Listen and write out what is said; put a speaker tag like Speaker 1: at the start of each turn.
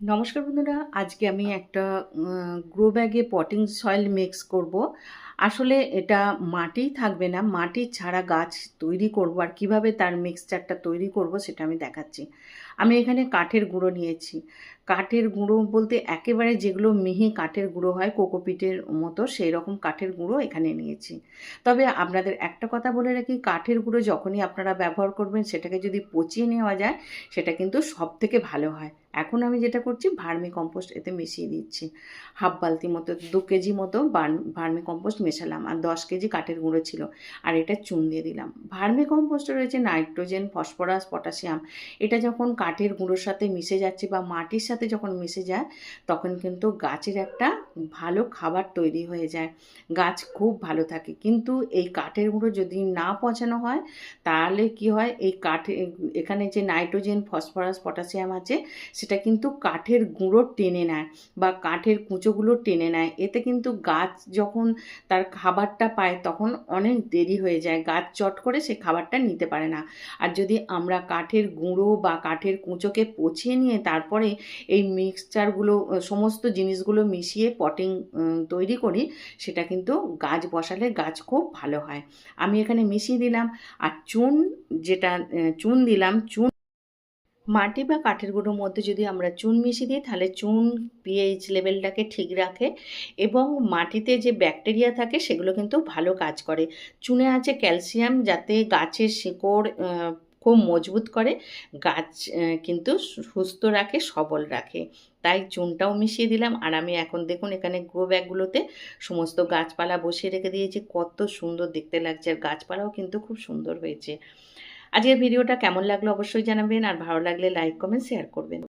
Speaker 1: নমস্কার বন্ধুরা আজকে আমি একটা গ্রো ব্যাগে পটিং সয়েল মিক্স করব। আসলে এটা মাটি থাকবে না, মাটি ছাড়া গাছ তৈরি করব আর কীভাবে তার মিক্সচারটা তৈরি করব সেটা আমি দেখাচ্ছি। আমি এখানে কাঠের গুঁড়ো নিয়েছি। কাঠের গুঁড়ো বলতে একেবারে যেগুলো মিহি কাঠের গুঁড়ো হয়, কোকোপিটের মতো সেই রকম কাঠের গুঁড়ো এখানে নিয়েছি। তবে আপনাদের একটা কথা বলে রাখি, কাঠের গুঁড়ো যখনই আপনারা ব্যবহার করবেন সেটাকে যদি পচিয়ে নেওয়া যায়, সেটা কিন্তু সব থেকে ভালো হয়। এখন আমি যেটা করছি, ভার্মি কম্পোস্ট এতে মিশিয়ে দিচ্ছি। হাফ বালতি মতো, দু কেজি মতো ভার্মি কম্পোস্ট মেশালাম আর দশ কেজি কাঠের গুঁড়ো ছিল আর এটা চুন দিয়ে দিলাম। ভার্মি কম্পোস্টে রয়েছে নাইট্রোজেন, ফসফরাস, পটাশিয়াম। এটা যখন কাঠের গুঁড়োর সাথে মিশে যাচ্ছে বা মাটির সাথে যখন মিশে যায়, তখন কিন্তু গাছের একটা ভালো খাবার তৈরি হয়ে যায়। গাছ খুব ভালো থাকে। কিন্তু এই কাঠের গুঁড়ো যদি না পচানো হয়, তাহলে কি হয়? এই কাঠে, এখানে যে নাইট্রোজেন, ফসফরাস, পটাশিয়াম আছে, সেটা কিন্তু কাঠের গুঁড়ো টেনে নেয় বা কাঠের কুঁচোগুলো টেনে নেয়। এতে কিন্তু গাছ যখন তার খাবারটা পায়, তখন অনেক দেরি হয়ে যায়। গাছ চট করে সে খাবারটা নিতে পারে না। আর যদি আমরা কাঠের গুঁড়ো বা কাঠের কুঁচোকে পচিয়ে নিয়ে তারপরে এই মিক্সচারগুলো সমস্ত জিনিসগুলো মিশিয়ে পটিং তৈরি করি, সেটা কিন্তু গাছ বসালে গাছ খুব ভালো হয়। আমি এখানে মিশিয়ে দিলাম, আর চুন যেটা চুন দিলাম, চুন মাটি বা কাঠের গুঁড়োর মধ্যে যদি আমরা চুন মিশিয়ে দিই, তাহলে চুন পিএইচ লেভেলটাকে ঠিক রাখে এবং মাটিতে যে ব্যাকটেরিয়া থাকে, সেগুলো কিন্তু ভালো কাজ করে। চুনে আছে ক্যালসিয়াম, যাতে গাছের শিকড় খুব মজবুত করে, গাছ কিন্তু সুস্থ রাখে, সবল রাখে। তাই চুনটাও মিশিয়ে দিলাম। আর আমি এখন দেখুন এখানে গ্রো ব্যাগগুলোতে সমস্ত গাছপালা বসিয়ে রেখে দিয়েছি। কত সুন্দর দেখতে লাগছে। আর গাছপালাও কিন্তু খুব সুন্দর হয়েছে। আজকের ভিডিওটা কেমন লাগল অবশ্যই জানাবেন। আর ভালো লাগলে লাইক কমেন্ট শেয়ার করবেন।